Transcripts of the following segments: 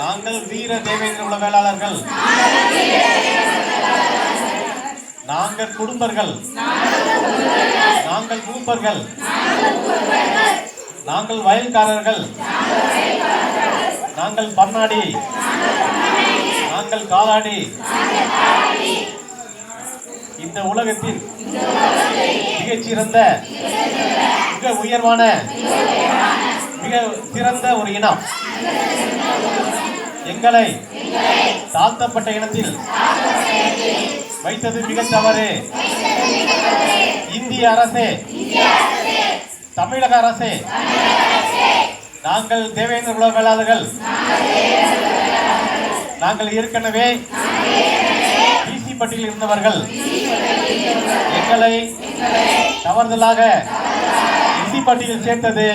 நாங்கள் வீர தேவேந்திர உள்ள வேளாளர்கள் நாங்கள் குடும்பர்கள். நாங்கள் குடும்பர்கள் நாங்கள் வயல்காரர்கள். நாங்கள் பன்னாடி நாங்கள் காலாடி. இந்த உலகத்தின் மிகச்சிறந்த மிக உயர்வான மிக சிறந்த ஒரு இனம். எங்களை தாழ்த்தப்பட்ட இனத்தில் வைத்தது மிக தவறு. இந்திய அரசே தமிழக அரசே நாங்கள் தேவேந்திர குல வேளாளர்கள் நாங்கள் ஏற்கனவே பிசி பட்டியலில் இருந்தவர்கள். எங்களை தவறுதலாக பிசி பட்டியலில் சேர்த்தது.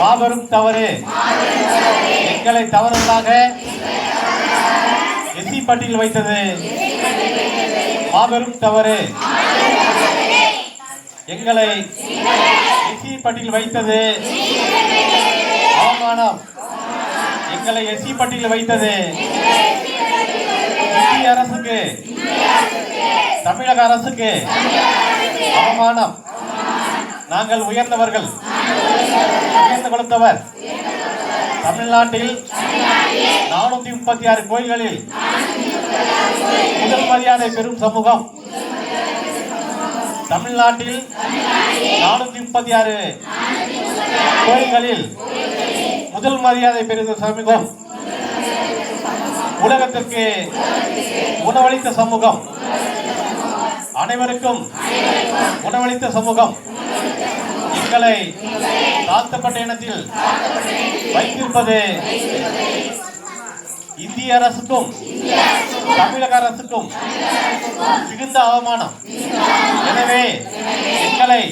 மாபெரும் தவறு. எங்களை தவறுதலாக எஸ்சி பட்டியல் வைத்தது. மாபெரும் தவறு. எங்களை எஸ்சி பட்டியல் வைத்தது. அவமானம். எங்களை எஸ்சி பட்டியல் வைத்தது. இந்திய அரசுக்கு. தமிழக அரசுக்கு. அவமானம். நாங்கள் உயர்ந்தவர்கள். உயர்ந்து கொடுத்தவர். தமிழ்நாட்டில் நானூத்தி முப்பத்தி ஆறு கோயில்களில் முதல் மரியாதை பெறும் சமூகம். தமிழ்நாட்டில் நானூத்தி முப்பத்தி ஆறு கோயில்களில் முதல் மரியாதை பெறுகிற சமூகம். உலகத்திற்கு உணவளித்த சமூகம். அனைவருக்கும் உணவளித்த சமூகம். எங்களை தாழ்த்தப்பட்ட இனத்தில் வைத்திருப்பது இந்திய அரசுக்கும் தமிழக அரசுக்கும் மிகுந்த அவமானம். எனவே எங்களை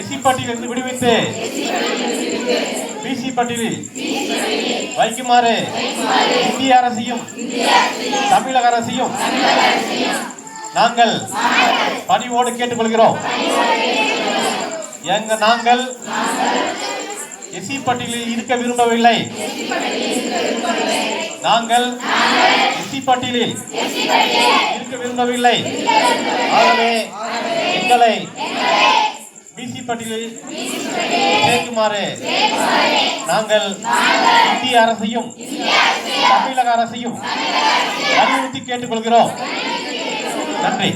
எஸ்சி பட்டியலிருந்து விடுவித்து பிசி பட்டியலில் வைக்குமாறு இந்திய அரசையும் தமிழக அரசையும் நாங்கள் பணிவோடு கேட்டுக்கொள்கிறோம். எங்க நாங்கள் எஸ்சி பட்டியலில் இருக்க விரும்பவில்லை. நாங்கள் எஸ்சி பட்டியலில் இருக்க விரும்பவில்லை. ஆகவே எங்களை பிசி பட்டியலில் சேர்க்குமாறு நாங்கள் இந்திய அரசையும் தமிழக அரசையும் அறிவுறுத்தி கேட்டுக்கொள்கிறோம். நன்றி.